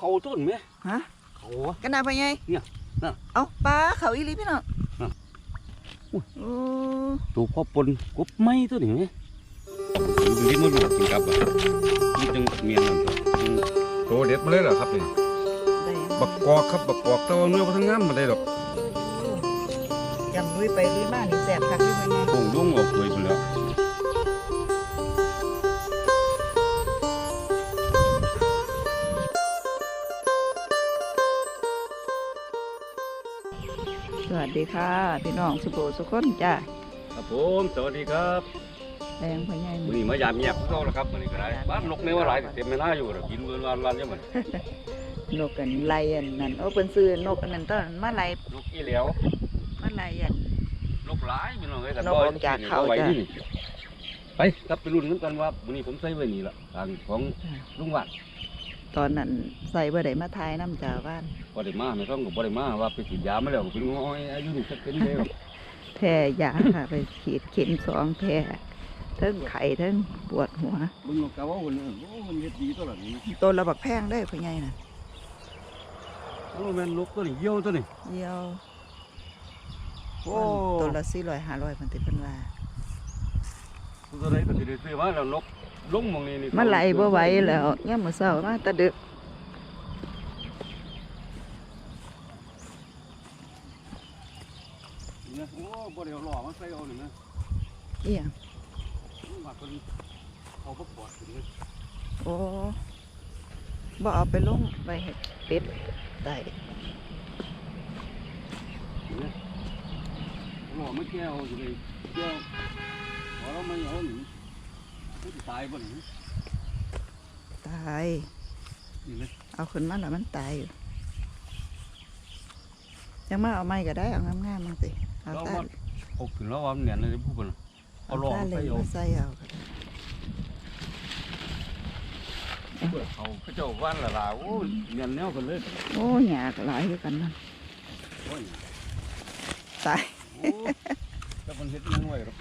เขาต้นไหมฮะเขาวะกันนาไปไงเนี่ยน่ะเอาปลาเขาอีหลีพี่น้องน่ะอุ๊ย โอ้ตัวพ่อปนกบไม่ตัวนี้ไหมดูดิมันหลวกกินกับอะมันจังเมียนนั่นตัวอืมโตเด็ดมาเลยเหรอครับนี่ได้ยังบักกอกครับบักกอกแต่ว่าเนื้อพัทั้งงามมาได้หรอกจำลุยไปลุยมานี่แสบคักอยู่ไปไงโป่งดวงออกเลยไปแล้ว สวัสดีค่ะ พี่น้องสุโขสุขคนจ้าครับผมสวัสดีครับแดงไปไงวันนี้มายามเงียบพวกเราแล้วครับวันนี้ก็ได้บ้านนกในว่าหลายเต็มไม่น่าอยู่หรอกกินเงินวันวันยังมันนกกันไล่อันนั้นโอ้เป็นซื้อนกอันนั้นต้นมาไล่นกอีเหลียวมาไล่อันนกหลายพี่น้องเอ้ยกันนกออกจากเขาไว้จ้ะที่นี่ไปครับไปรุ่นกันกันว่าวันนี้ผมใส่ไว้นี่ละทางของลุงวัด ตอนนั้นใส่บ่ได้มาทายน้ำจ่าบ้านบ่ได้มาไม่ต้องกับบ่ได้มาว่าไปฉีดยามาแล้วก็เป็นง้อยอายุนี่สักเป็นเดียวแพ้ยาค่ะ ไปฉีดเข็มสองแพ้ทั้งไข่ทั้งปวดหัวมึงนกกะว่าคนนึงโอ้มันเฮ็ดดีตัวละนี่นะตัวระบักแพงได้พ่อใหญ่น่ะโอ้แม่นนกตัวนี้เหี่ยวตัวนี้เดียวโอ้ตัวละสี่ร้อยห้าร้อยมันติเพิ่นว่าตัวไหนก็สิได้ซื้อมาแล้วนก ลงหมองนี้นี่มันไหลบ่ไหวแล้วยามมื้อเช้ามาแตะดึกเนี่ยโอ้บ่ได้เอาหล่อมาใส่เอานี่นะอีหยังว่าเพิ่นเอาบ่ปอดขึ้นเลยโอ้บ่เอาไปลงไปให้เป็ดได้เนี่ยหล่อไม่แก้วอยู่เลยแก้วพอเราไม่เอาหนิมันสิ ตายบ่นี่ตายนี่นะเอาขึ้นมาแล้วมันตายอยู่ยังมาเอาไม้ก็ได้เอางามๆมันสิเอาเราตามาเอาขึ้นแล้วว่ามันเนี่ยเลยผู้เพิ่นเอาหล่อตามาเหลใส่ยเอามาใส่เอาก็ได้เอาเขาเจ้าว่านละลาโอ้ยเนียนแนวกันเลยโอ้หยากหลายคือกันนั่นโอ้ยตายโอ้แต่มันเฮ็ดยังไงหรอก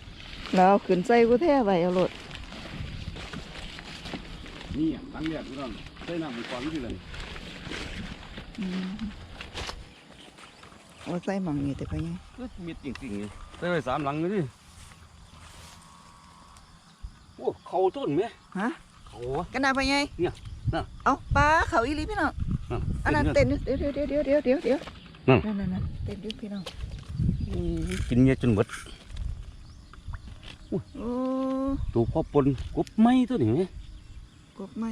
แล้วเอาขึ้นใส่กูแท้ไว้เอาโลด นี่อะตั้งแดดพี่น้องใส่น้ำมันก่อนนี่เลยอืมเอาใส่หม่องนี่แต่พ่อใหญ่ก็มีจริงๆนี่ใส่ไว้สามหลังเลยดิโอ้เขาต้นไหมฮะเขาวะกันนาพ่อใหญ่เนี่ยน่ะเอาปลาเขาอีหลีพี่น้องนั่นอันนั้นเต้นอยู่เดี๋ยวเดี๋ยวเดี๋ยวเดี๋ยวเดี๋ยวเดี๋ยวนั่นนั่นนั่นนั่นเต้นอยู่พี่น้องกินเงี้ยจนหมดโอ้ตัวพ่อปนกบไม่ตัวนี้ไหม กบไหม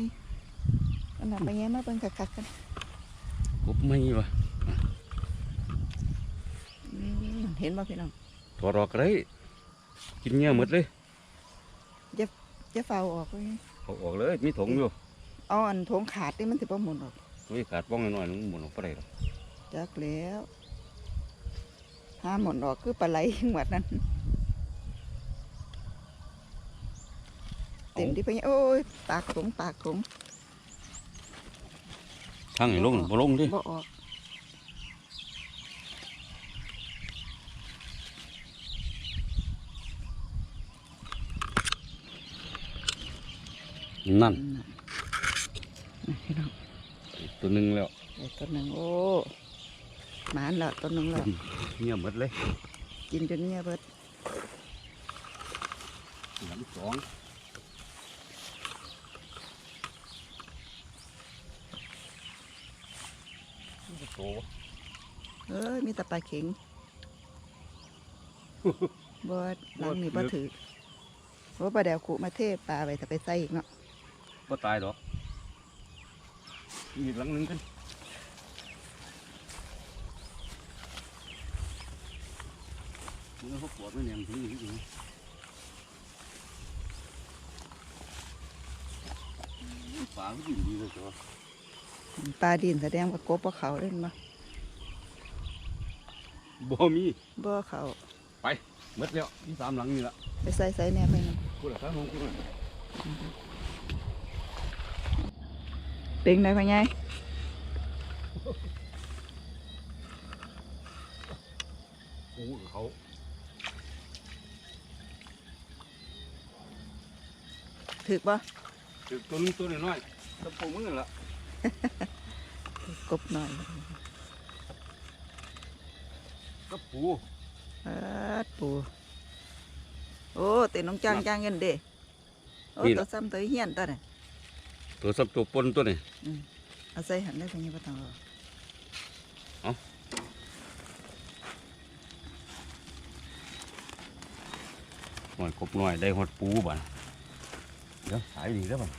อันนั้นไปแย่มาเบิ่งคักๆกันกบไม่วะอืมเห็นบ่พี่น้องถอดออกก็ได้กินเงี้ยหมดเลยจะเฝ้าออกไว้เอาออกเลยมีถุงอยู่เอาอันโถงขาดนี่มันสิบ่หมุนออกตัวขาดป้องหน่อยๆนึงหมุนออกไปได้หรอกจักแล้วห้าหมุนออกคือปลาไหลหมดนั้น เต็มที่ไปโอ้ยปากถุงปากถุงทางไหนลงบ่ลงดิบ่ออกนั่นอืมน่ะพี่น้องตัวหนึ่งแล้วเดี๋ยวต้นหนึ่งโอ้หมานแล้วต้นหนึ่งแล้วเงียบหมดเลย กินจนเงี้ยเบิดหลังสองนี่โต เอ้ยมี แต่ปลาเข็งบอดหลังนี่บ่ถือว่าปลาแดวขุมาเทปลาไปถ้าไปใส่อีกเนาะก็ตายดอกอีกหลังหนึงกันมันเขาปวดไม่เนี่ยมันถึงอยู่ที่นี่ปลาก็ดีดีเลยจ้ะปลาดินแสดงว่ากบว่าเขาเล่นมา บ่มีบ่เขาหมดแล้วที่สามหลังนี่ละไปใส่ใส่แน่ไปเนาะกูละสามหงกูละเป็นไงพ่อใหญ่โอ้โหเขาถึกบ่ถึงตัวนึงตัวน้อยๆตะปูมือละบหน่อย ก็ปูเอิดปูโอ้เต็นน้องจ้างจ้างเงินเด้โอ้นี่ล่ะตัวซ้ำตัวเฮียนตัวน่ะตัวสับตัวปนตัวนี่อืมเอาใส่หันได้เพียงบ่ต้องเอาหน่อยกบหน่อยได้หดปูบ้านเดี๋ยวหายดีแล้วบ้าน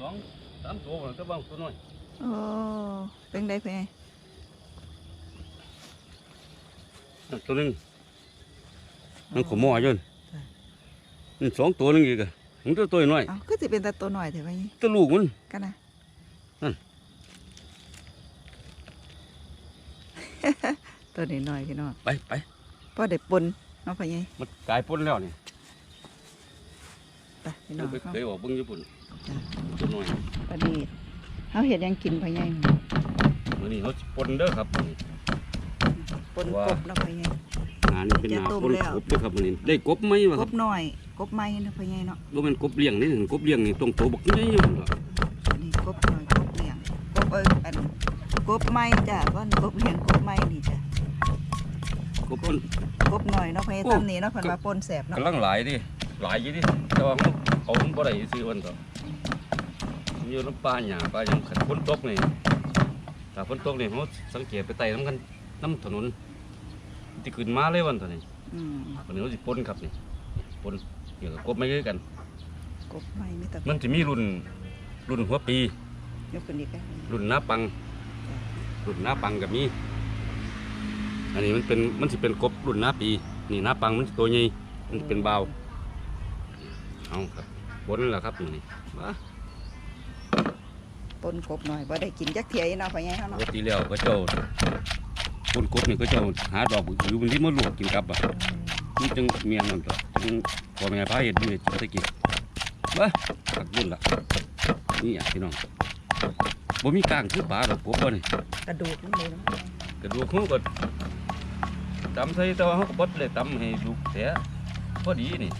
สองสามตัวมันก็บ้างตัวน้อยโอ้เป็นได้เพียง นั่น ตัวหนึงมันขโมยจนนี่สองตัวหนึงอีกอะมันตัวตัวน้อยเอ้าก็สิเป็นแต่ตัวหน่อยแต่ว่านี้ตัวลูกมันกันนะนั่นตัวนี้หน่อยพี่น้องไปไปพอได้ปนเนาะพ่อใหญ่มันกลายปนแล้วนี่ไปพี่น้องไปเขาเคยออกเบิ่งญี่ปุ่นจ้ะตัวน้อยพอดีเขาเห็ดหยังกินพ่อใหญ่มื้อนี้เขาสิปนเด้อครับมื้อ นี้ปนกบเนาะพ่อใหญ่งานนี้เป็นงานจะต้มปนแล้วกบเด้อครับมื้อนี้ได้กบไหมวะกครับบหน่อยกบไม้เนาะพ่อใหญ่เนาะบ่แม่นกบเลี้ยงนี่กบเลี้ยงนี่ต้องโตบักใหญ่อยู่พุ่นล่ะอันนี้กบหน่อยกบเลี้ยงกบเอ้ยอันกบไม้จ้ะว่ากบเลี้ยงกบไม้นี่จ้ะกบมัน กบหน่อยเนาะพ่อใหญ่โอ้ ตำนี้เนาะเพิ่นว่าปนแสบเนาะกำลังหลายดิหลายอยู่ดิแต่ว่าเขาเขาบ่ได้ซื้อมันต่อมันอยู่น้ำปลาหญ้าปลาหยังคันฝนตกนี่ถ้าฝนตกนี่เขาสังเกตไปไต่น้ำกันน้ำถนน มันสิขึ้นมาเลยวันตอนนี้อืมวันนี้เขาสิปนครับนี่ปนเกี่ยวกับกบไม่คือกัน กบไม้มีแต่มันจะมีรุ่นรุ่นหัวปี ยกขึ้นอีกอะรุ่นหน้าปัง รุ่นหน้าปังกับมีอันนี้มันเป็นมันสิเป็นกบรุ่นหน้าปี นี่หน้าปังมันสิตัวใหญ่มันสิเป็นเบาวเอาครับบนแล้วครับนี่มาปนกบหน่อยบ่ได้กินจักเที่ยเนาะพ่อใหญ่เฮาปเนาะกติแล้วก็เจ้า คนกบนี่ก็เจ้าหาดอกหรือมันที่มาลวกกินกับอะมันจึงเมียนนั่นก็จึงพอแม่พาเห็ดอยู่เห็ดจะกินบ้าตักบุญละนี่อะพี่น้องบ่มีกลางคือปลาดอกกบบ่นี่กระดูกมันเลยเนาะกระดูกเขาก็ตำใส่แต่ว่าเขาก็บดเลยตำให้ดูเสียพอดีนี่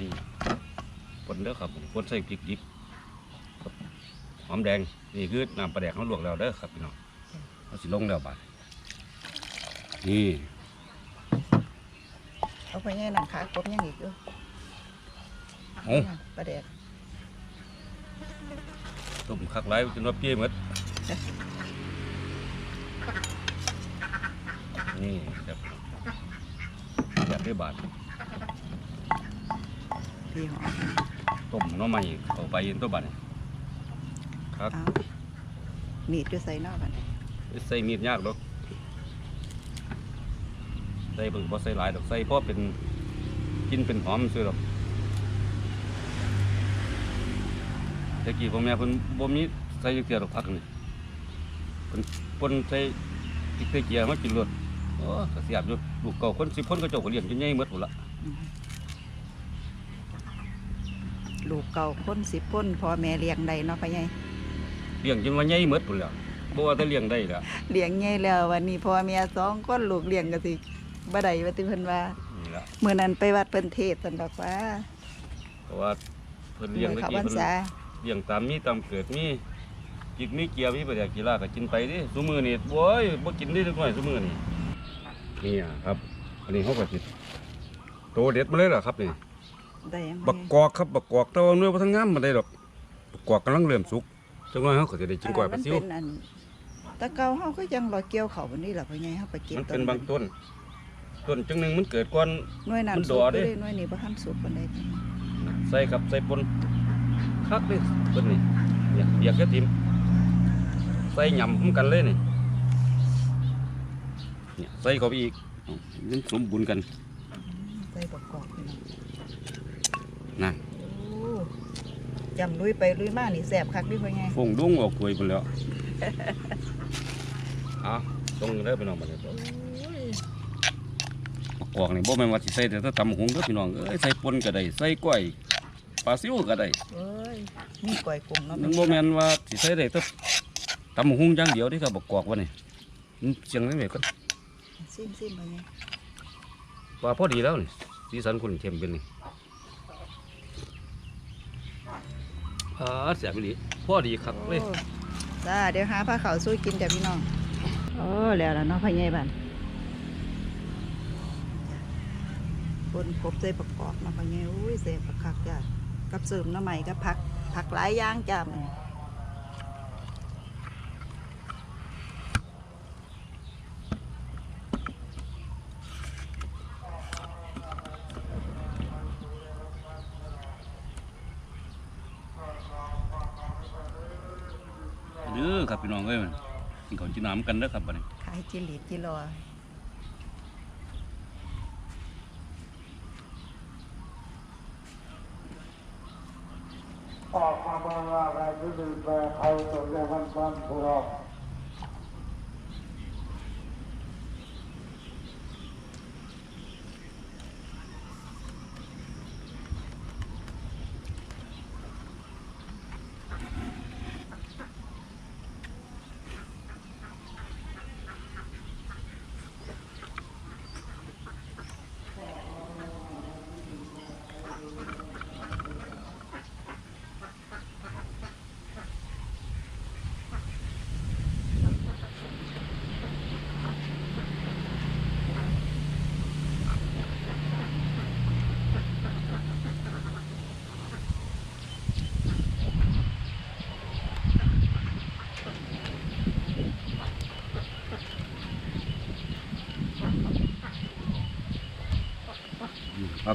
นี่ปนเด้อครับปนใส่พริกดิบกับห อมแดงนี่คือน้ำปลาแดกเขาลวกแล้วเด้อครับพี่น้องเขาสิลงแล้วบาดนี่เอาพ่อใหญ่นั่งขากบยังอีกเด้อโอ้ปลาแดกต้มคักไรจนว่าเปรี้ยวหมดนี่ครับอยากได้บาทพี่หอมต้มหน้อใหม่เข้าไปเย็นตัวบัดนี่ ครับ เอามีดอยู่ใส่เนาะบัดนี้ใส่มีดยากดอกใส่เบิ่งบ่ใส่หลายดอกใส่เพราะเป็นกินเป็นหอมซื่อดอกแต่กี้พ่อแม่เพิ่นบ่มีใส่จักเทื่อดอกผักนี่เพิ่นปนใส่พริกใส่เกียร์มากินรสโอ้ก็เสียบอยู่ลูกเก่าคน10คนก็เจ้าก็เลี้ยงจนใหญ่หมดพุ่นละอืมลูกเก่าคนสิบคนพ่อแม่เลี้ยงได้เนาะพ่อใหญ่ เลี้ยงจนว่าใหญ่หมดพุ่นแล้วบ่ว่าแต่เลี้ยงได้แล้วเลี้ยงใหญ่แล้ววันนี้พ่อแม่สองคนลูกเลี้ยงก็สิบ่ได้ว่าติเพิ่นว่านี่ละมื้อนั้นไปวัดเพิ่นเทศน์ซั่นดอกว่าเพราะว่าเพิ่นเลี้ยงมื้อตะเข้ากี้พรรเพิ่นษาเลี้ยงตามมีตามเกิดมีจิกมีเกียร์มีประเดี๋ยวกีฬาก็กินไปดิซุมือนี่โว้ยบ่กินได้ทุกหน่อยซุมือนี่นี่อะครับ อันนี้เขาก็สิโตเด็ดมาเลยเหรอครับนี่ ได้ยังบักกอกครับบักกอกแต่ว่าเนื้อบ่ทันงามมาได้ดอกบักกอกกำลังเริ่มสุก จังว่าเขาก็จะได้กินกล้วยปลาซิว มันเป็นอันแตะเก่าเฮาก็ยังรอยเกี่ยวเขาวันนี้ล่ะพ่อใหญ่เฮาไปเก็บมันเป็นบางต้น ต้นจังหนึงมันเกิดก่อน หน่วยนั้นมันสุดกอไปเด้ เลยหน่วยนี้บ่ทันสุกปานใดใส่กับใส่ปนคักเลยเพิ่นนี่เนี่ยเบียกกระติมใส่หยำพร้อมกันเลยนี่เนี่ยใส่เข้าไปอีกเอามันสมบูรณ์กันใส่บักกอกพี่น้องนั่นโอ้ จำลุยไปลุยมานี่แซ่บคักเดิพ่อใหญ่ฟงดุ้งออกกล้วยไปแล้วเอาตรงเด้อพี่น้องมาเลยประกอบนี่บ่แม่นว่าสิใส่แต่ถ้าตำหงเด้อพี่น้องเอ้ยใส่ปนก็ได้ใส่กล้วยปลาซิวก็ได้เอ้ยมีก้อยกุ้งเนาะมันบ่แม่นว่าสิใส่ได้แต่ตำหงอย่างเดียวเด้ครับประกอบว่านี่มันเสียงจังได๋ก็ซิมซิมพ่อใหญ่ว่าพอดีแล้วนี่สีสันคุณเข้มเป็นนี่ อ่าเสียไปหลีพ่อดีครับเลย โอ้จ้าเดี๋ยวหาผ้าขาวสู้กินจ้ะพี่น้องโอ้แล้วล่ะเนาะพ่อใหญ่บ้านบนกบใส่ประกอบมาพ่อใหญ่อุ้ยเสียประคักจ้ะกับเสริมหน้ำใหม่กับผักผักหลายอย่างจ้ะมื้อ เด้อครับพี่น้องเอ้ยมัน กินข้าวกินน้ำกันเด้อครับบัดนี้ขายจิหลีจิรอออกมาเมื่อะไรที่ดูแลเขาตัวเรียกวันวันผู้รอ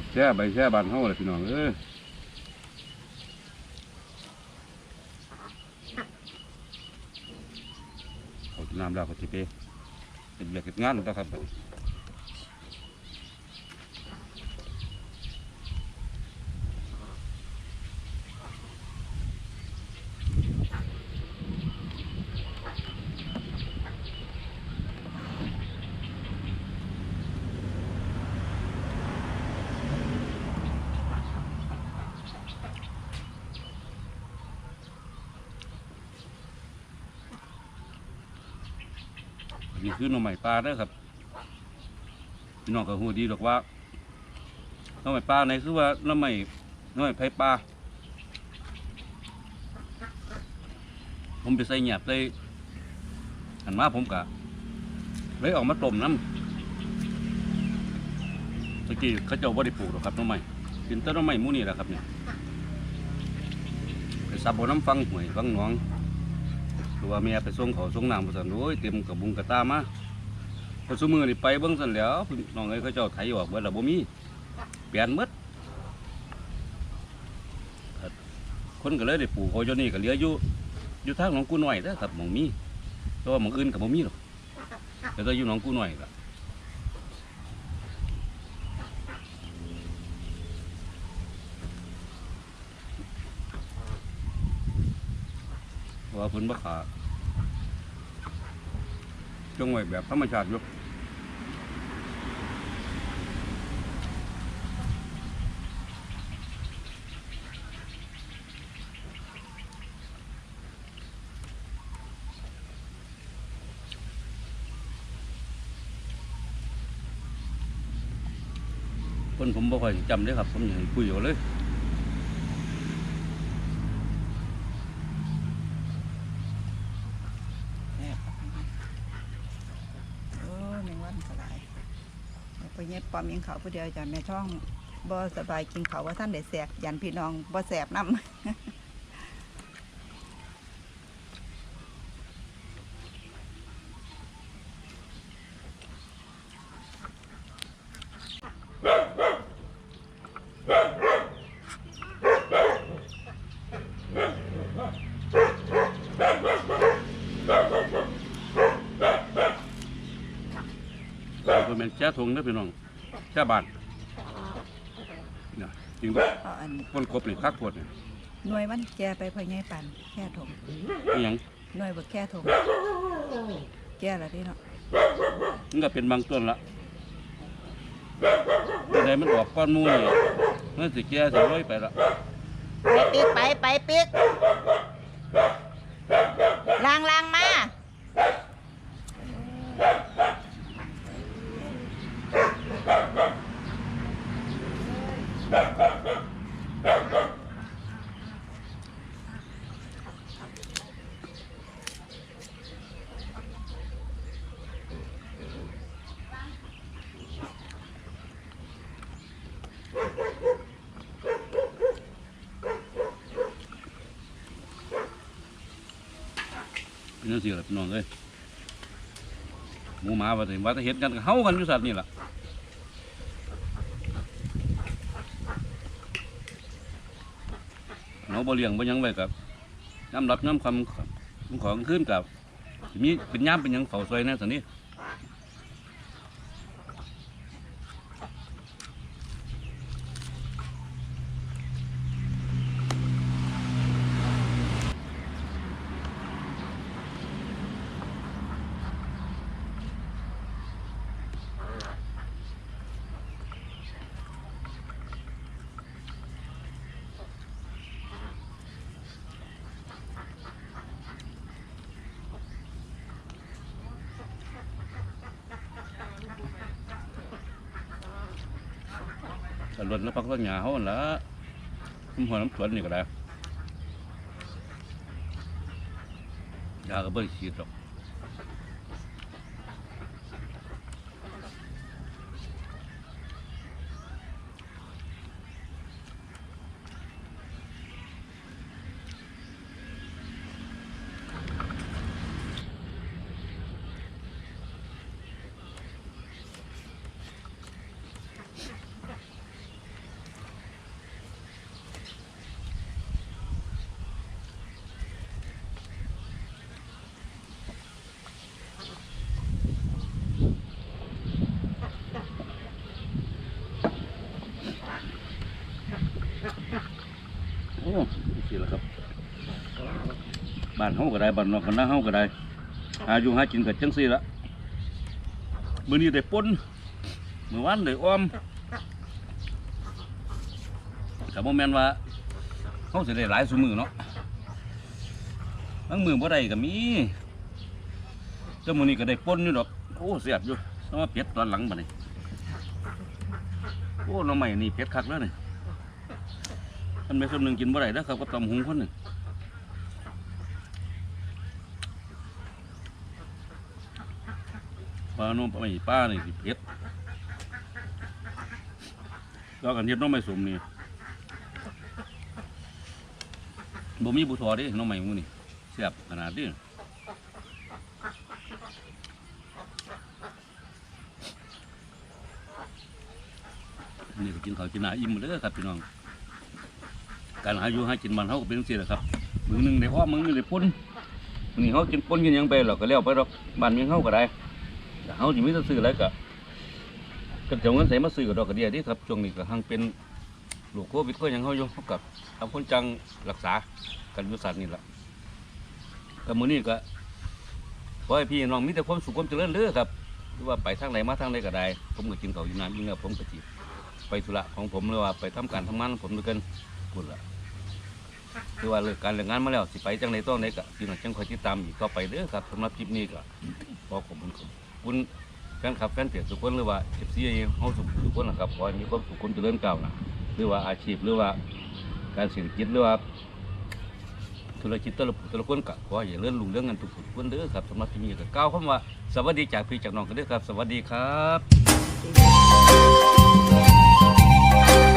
งครับแช่ใบแช่บานเฮาเลยพี่น้องเอ้ยเขากินน้ำแล้วเขาสิไปเป็นเบียกเก็บงานแล้วครับ นี่คือหน่อไม้ปลาเด้อครับพี่น้องก็ฮู้ดีดอกว่าหน่อไม้ปลาในคือว่าหน่อไม้หน่อไม้ไผ่ปลาผมไปใส่หยาบใส่หันมาผมกะเลยออกมาต้มน้ำตะกี้เขาเจ้าบ่ได้ปลูกหรอกครับหน่อไม้กินแต่หน่อไม้หมู่นี่แหละครับเนี่ยไปซับบ่น้ำฟังหวยฟังหนอง หรือว่าเมียไปส่งเขาส่งน้ำมาสั่นโอ้ยเต็มกับบุงกระตามาพอซุมือนี่ไปเบิ้งสั่นแล้วน้องเอ้ยเขาเจ้าไถออกเบิดแล้วบ่มีเปลี่ยนมดคนก็เลยได้ปลูกเขาจนนี่ก็เหลืออยู่อยู่ทางหนองกูหน่อยนะครับหมองมีแต่ว่าหมองอื่นกับ่มีหรอกแต่ก็อยู่หนองกูหน่อยล่ะเพรา ว่าเพิ่นบ่ขาจงไว้แบบธรรมชาติอยู่คนผมบ่ค่อยจำได้ครับ ผมอยากคุยเอาเลย แซ่บครับโอ้แมงวันก็หลายแล้ว พ่อใหญ่ปอมยิงเขาผู้เดียวจ้ะแม่ช่องบ่สบายกินเขาว่าท่านได้แสบยันพี่น้องบ่แสบน้ำ เราเป็นแม่นแจ้ ทงเด้อพี่น้องแจ้บานนะจริงป่ะเอาอันคนกบนี่คักปวดนี่หน่วยมันแก่ไปพ่อใหญ่ปันแค่ถงอิหยังหน่วยบ่แค่ถงแก่แล้วเดิเนาะมันก็เป็นบางต้นละตัวใดมันออกก้อนหมูนี่มันสิแก่สิร้อยไปละไปปิกไปไปปิกลางลางมา เนื้อเสียละพี่น้องเอ้ยหมูหมาว่าแต่ว่าจะเห็นกันก็เฮากันอยู่สัตว์นี่ล่ะเราบ่เลี้ยงบ่หยังไว้กับน้ำรับน้ำคำของขึ้นกับมีเป็นย่ามเป็นหยังเฝ้าซอยแน่สันนี้ สรวนแล้วพักต้นหญ้าเขานละน้ำหัวน้ำสวนนี่ก็ได้ยาก็บ่ได้ฉีดหรอกโอ้ สิละครับบ้านเฮาก็ได้บ้านนอกบ้านนาเฮาก็ได้หาอยู่หากินกับจังซี่ละมื้อนี้ได้ป่นมื้อวานได้อ้อมก็บ่แม่นว่าเฮาสิได้หลายซุมื้อเนาะบางมื้อบ่ได้ก็มีแต่มื้อนี้ก็ได้ป่นอยู่ดอกโอ้แซ่บอยู่แต่ว่าเป็ดตอนหลังบัดนี้โอ้หน่อไม้นี่เป็ดคักแล้วนี่ ท่านแม่คนหนึ่งกินบ่ได้แล้วครับกับตำหุงคนหนึ่งปลาโน้มไม่ป้านี่สิเผ็ดแล้วกันเฮ็ดหน้องไม่สมนี่บ่มีบุทอดิน้องใหม่มูนี่แซ่บขนาดนี้นี่ก็กินข้าวกินหนาอิ่มหมดเลยครับพี่น้อง การหาอยู่หากินมันเขาก็เป็นจังแหละครับมือหนึ่งได้อ้อมมือหนึ่งได้ป่นมือนี้เขากินป่นกินหยังไปหรอกก็แล้วไปหรอกบ้านเมียงเขาก็ได้แต่เขาจะมีแต่ซื้ออะไรก็ก็จะเอาเงินใส่มาซื้อกับดอกกระเดียที่ครับช่วงนี้ก็หังเป็นลูกโควิดก็ยังเขาอยู่เขากับทำคนจังรักษากันอยู่สัตว์นี่แหละก็มือนี้ก็ขอให้พี่น้องมีแต่ความสุขความเจริญเด้อครับหรือว่าไปทางไหนมาทางไหนก็ได้ ผมก็กินเข้าวอยู่น้ำยู่เนื้อผมก็จีไปธุระของผมหรือว่าไปทำการทำงานของผมด้วยกันพูดละ คือว่าเลิกการเลิกงานมาแล้วสิไปจังในต้นในกะพี่น้องจังคอยติดตามอีกต่อไปเด้อครับสำหรับคลิปนี้ก็ขอขอบคุณขอบคุณแฟนคลับแฟนเพจทุกคนหรือว่าเอฟซีเฮาสุขทุกคนนะครับขอให้มีความสุขความเจริญก้าวหน้าหรือว่าอาชีพหรือว่าการเศรษฐกิจหรือว่าธุรกิจตละผู้แต่ละคนก็ขอให้เจริญรุ่งเรื่องกันทุกผู้ทุกคนเด้อครับสำหรับที่นี้ก็กล่าวคำว่าสวัสดีจากพี่จากน้องกันเด้อครับ สวัสดีครับ